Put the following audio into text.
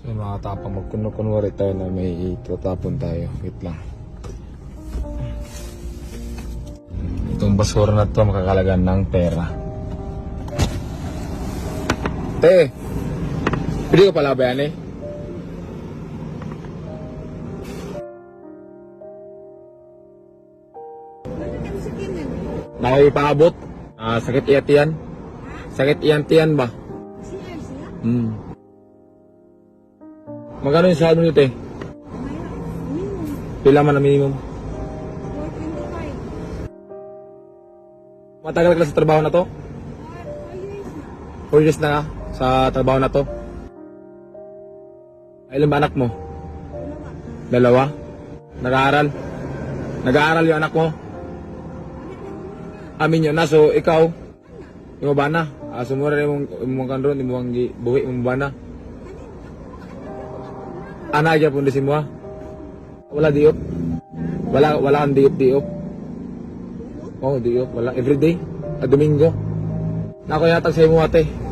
So mga tapang magkuno-kunwari tayo na may itatapon tayo. Wait lang. Itong basura na to makakalagan ng pera. Te! Pwede ko pala ba yan eh? Nakipaabot. Ah, sakit iyat yan. Sakit iyan tiyan ba? Hmm. Magkano yung sahod mo nito eh? Pila man ang minimum? 425. Matagal ka sa trabaho na to? Or 4 years 4 years na. na sa trabaho na to? Ilan ba anak mo? Dalawa. Dalawa? Nag-aaral? Nag-aaral yung anak mo? Amin yun na, so ikaw, yung ba na? Ah, sumura yung imong kandron, imong gi- buhi, imong ba na? Ana aja pun di semua. Wala diop. Wala wala kang diop diop. Oh, diop wala everyday. A Domingo. Nako yatag sa imo ate.